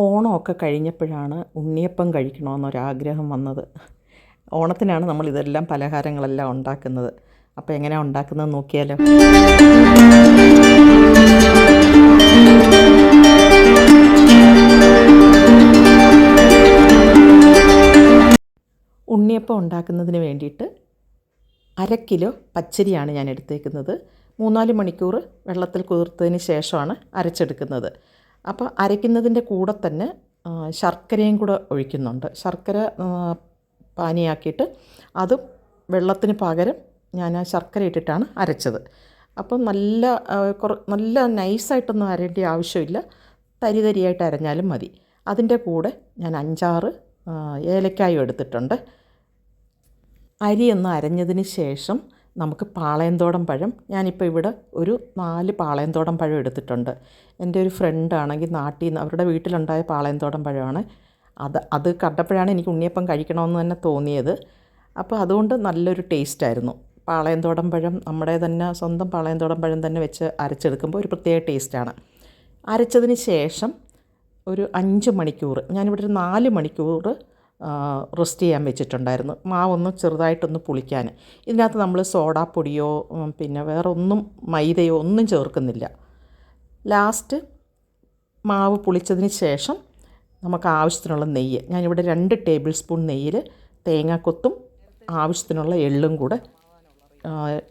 ഓണമൊക്കെ കഴിഞ്ഞപ്പോഴാണ് ഉണ്ണിയപ്പം കഴിക്കണമെന്നൊരാഗ്രഹം വന്നത്. ഓണത്തിനാണ് നമ്മൾ ഇതെല്ലാം പലഹാരങ്ങളെല്ലാം ഉണ്ടാക്കുന്നത്. അപ്പോൾ എങ്ങനെയാണ് ഉണ്ടാക്കുന്നത് നോക്കിയാലോ. ഉണ്ണിയപ്പം ഉണ്ടാക്കുന്നതിന് വേണ്ടിയിട്ട് അര കിലോ പച്ചരിയാണ് ഞാൻ എടുത്തേക്കുന്നത്. മൂന്നാൽ മണിക്കൂർ വെള്ളത്തിൽ കുതിർത്തതിന് ശേഷമാണ് അരച്ചെടുക്കുന്നത്. അപ്പോൾ അരയ്ക്കുന്നതിന്റെ കൂടെ തന്നെ ശർക്കരയും കൂടെ ഒഴിക്കുന്നുണ്ട്. ശർക്കര പാനിയാക്കിയിട്ട് അതും വെള്ളത്തിന് പകരം ഞാൻ ആ ശർക്കര ഇട്ടിട്ടാണ് അരച്ചത്. അപ്പം നല്ല കുറ നല്ല നൈസായിട്ടൊന്നും അരേണ്ട ആവശ്യമില്ല. തരി തരിയായിട്ട് അരഞ്ഞാലും മതി. അതിന്റെ കൂടെ ഞാൻ അഞ്ചാറ് ഏലക്കായും എടുത്തിട്ടുണ്ട്. അരിയൊന്ന് അരഞ്ഞതിന് ശേഷം നമുക്ക് പാളയന്തോടം പഴം. ഞാനിപ്പോൾ ഇവിടെ ഒരു നാല് പാളയന്തോടം പഴം എടുത്തിട്ടുണ്ട്. എന്റെ ഒരു ഫ്രണ്ടാണെങ്കിൽ നാട്ടിൽ നിന്ന് അവരുടെ വീട്ടിലുണ്ടായ പാളയന്തോടം പഴമാണ്. അത് അത് കണ്ടപ്പോഴാണ് എനിക്ക് ഉണ്ണിയപ്പം കഴിക്കണമെന്ന് തന്നെ തോന്നിയത്. അപ്പോൾ അതുകൊണ്ട് നല്ലൊരു ടേസ്റ്റായിരുന്നു പാളയന്തോടം പഴം നമ്മുടെ തന്നെ സ്വന്തം പാളയന്തോടം പഴം തന്നെ വെച്ച് അരച്ചെടുക്കുമ്പോൾ ഒരു പ്രത്യേക ടേസ്റ്റാണ് അരച്ചതിന് ശേഷം ഒരു അഞ്ച് മണിക്കൂർ ഞാനിവിടെ ഒരു നാല് മണിക്കൂർ റെസ്റ്റ് ചെയ്യാൻ വെച്ചിട്ടുണ്ടായിരുന്നു. മാവൊന്ന് ചെറുതായിട്ടൊന്ന് പുളിക്കാൻ. ഇതിനകത്ത് നമ്മൾ സോഡാപ്പൊടിയോ പൊടിയോ പിന്നെ വേറെ ഒന്നും മൈദയോ ഒന്നും ചേർക്കുന്നില്ല. ലാസ്റ്റ് മാവ് പുളിച്ചതിന് ശേഷം നമുക്ക് ആവശ്യത്തിനുള്ള നെയ്യ്. ഞാനിവിടെ രണ്ട് ടേബിൾ സ്പൂൺ നെയ്യിൽ തേങ്ങാക്കൊത്തും ആവശ്യത്തിനുള്ള എള്ളും കൂടെ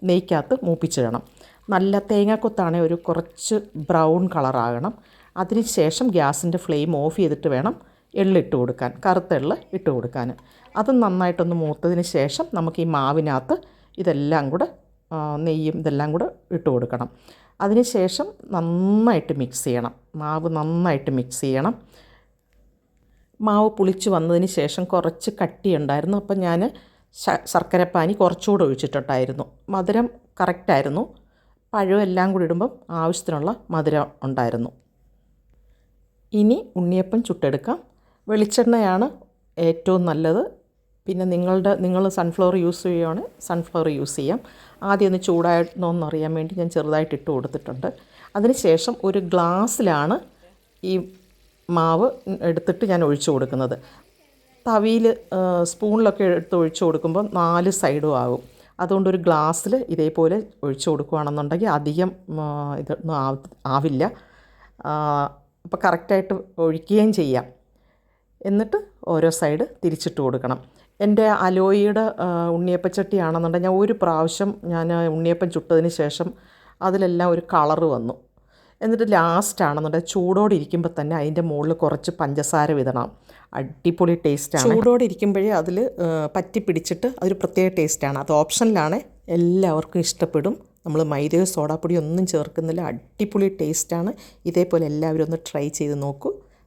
നെയ്ക്കകത്ത് മൂപ്പിച്ചിടണം. നല്ല തേങ്ങാക്കൊത്താണെങ്കിൽ ഒരു കുറച്ച് ബ്രൗൺ കളറാകണം. അതിന് ശേഷം ഗ്യാസിന്റെ ഫ്ലെയിം ഓഫ് ചെയ്തിട്ട് വേണം എള്ളിട്ട് കൊടുക്കാൻ കറുത്ത എള്ള് ഇട്ട് കൊടുക്കാൻ. അത് നന്നായിട്ടൊന്ന് മൂത്തതിന് ശേഷം നമുക്ക് ഈ മാവിനകത്ത് ഇതെല്ലാം കൂടെ നെയ്യും ഇതെല്ലാം കൂടെ ഇട്ട് കൊടുക്കണം. അതിന് ശേഷം നന്നായിട്ട് മിക്സ് ചെയ്യണം. മാവ് നന്നായിട്ട് മിക്സ് ചെയ്യണം. മാവ് പുളിച്ച് വന്നതിന് ശേഷം കുറച്ച് കട്ടിയുണ്ടായിരുന്നു. അപ്പം ഞാൻ ശർക്കരപ്പാനി കുറച്ചുകൂടെ ഒഴിച്ചിട്ടുണ്ടായിരുന്നു മധുരം കറക്റ്റായിരുന്നു. പഴം എല്ലാം കൂടി ഇടുമ്പം ആവശ്യത്തിനുള്ള മധുരം ഉണ്ടായിരുന്നു. ഇനി ഉണ്ണിയപ്പം ചുട്ടെടുക്കാം. വെളിച്ചെണ്ണയാണ് ഏറ്റവും നല്ലത്. പിന്നെ നിങ്ങളുടെ നിങ്ങൾ സൺഫ്ലവർ യൂസ് ചെയ്യുകയാണെങ്കിൽ സൺഫ്ലവർ യൂസ് ചെയ്യാം. ആദ്യം ഒന്ന് ചൂടായിരുന്നോ എന്നറിയാൻ വേണ്ടി ഞാൻ ചെറുതായിട്ട് ഇട്ട് കൊടുത്തിട്ടുണ്ട്. അതിനുശേഷം ഒരു ഗ്ലാസ്സിലാണ് ഈ മാവ് എടുത്തിട്ട് ഞാൻ ഒഴിച്ചു കൊടുക്കുന്നത്. തവിയിൽ സ്പൂണിലൊക്കെ എടുത്ത് ഒഴിച്ചു കൊടുക്കുമ്പോൾ നാല് സൈഡും ആകും. അതുകൊണ്ട് ഒരു ഗ്ലാസ്സിൽ ഇതേപോലെ ഒഴിച്ചു കൊടുക്കുകയാണെന്നുണ്ടെങ്കിൽ അധികം ഇതൊന്നും ആവ- ആവില്ല. അപ്പോൾ കറക്റ്റായിട്ട് ഒഴിക്കുകയും ചെയ്യാം. എന്നിട്ട് ഓരോ സൈഡ് തിരിച്ചിട്ട് കൊടുക്കണം. എന്റെ അലോയിയുടെ ഉണ്ണിയപ്പച്ചട്ടിയാണെന്നുണ്ടെങ്കിൽ ഞാൻ ഒരു പ്രാവശ്യം ഞാൻ ഉണ്ണിയപ്പം ചുട്ടതിന് ശേഷം അതിലെല്ലാം ഒരു കളറ് വന്നു. എന്നിട്ട് ലാസ്റ്റാണെന്നുണ്ടെങ്കിൽ ചൂടോടെ ഇരിക്കുമ്പോൾ തന്നെ അതിന്റെ മുകളിൽ കുറച്ച് പഞ്ചസാര വിതണം. അടിപൊളി ടേസ്റ്റാണ് ചൂടോടെ ഇരിക്കുമ്പോഴേ അതിൽ പറ്റി പിടിച്ചിട്ട് അതൊരു പ്രത്യേക ടേസ്റ്റാണ് അത് ഓപ്ഷനിലാണ് എല്ലാവർക്കും ഇഷ്ടപ്പെടും. നമ്മൾ മൈദയോ സോഡാപ്പൊടി ഒന്നും ചേർക്കുന്നില്ല. അടിപൊളി ടേസ്റ്റാണ് ഇതേപോലെ എല്ലാവരും ഒന്ന് ട്രൈ ചെയ്ത് നോക്കൂ.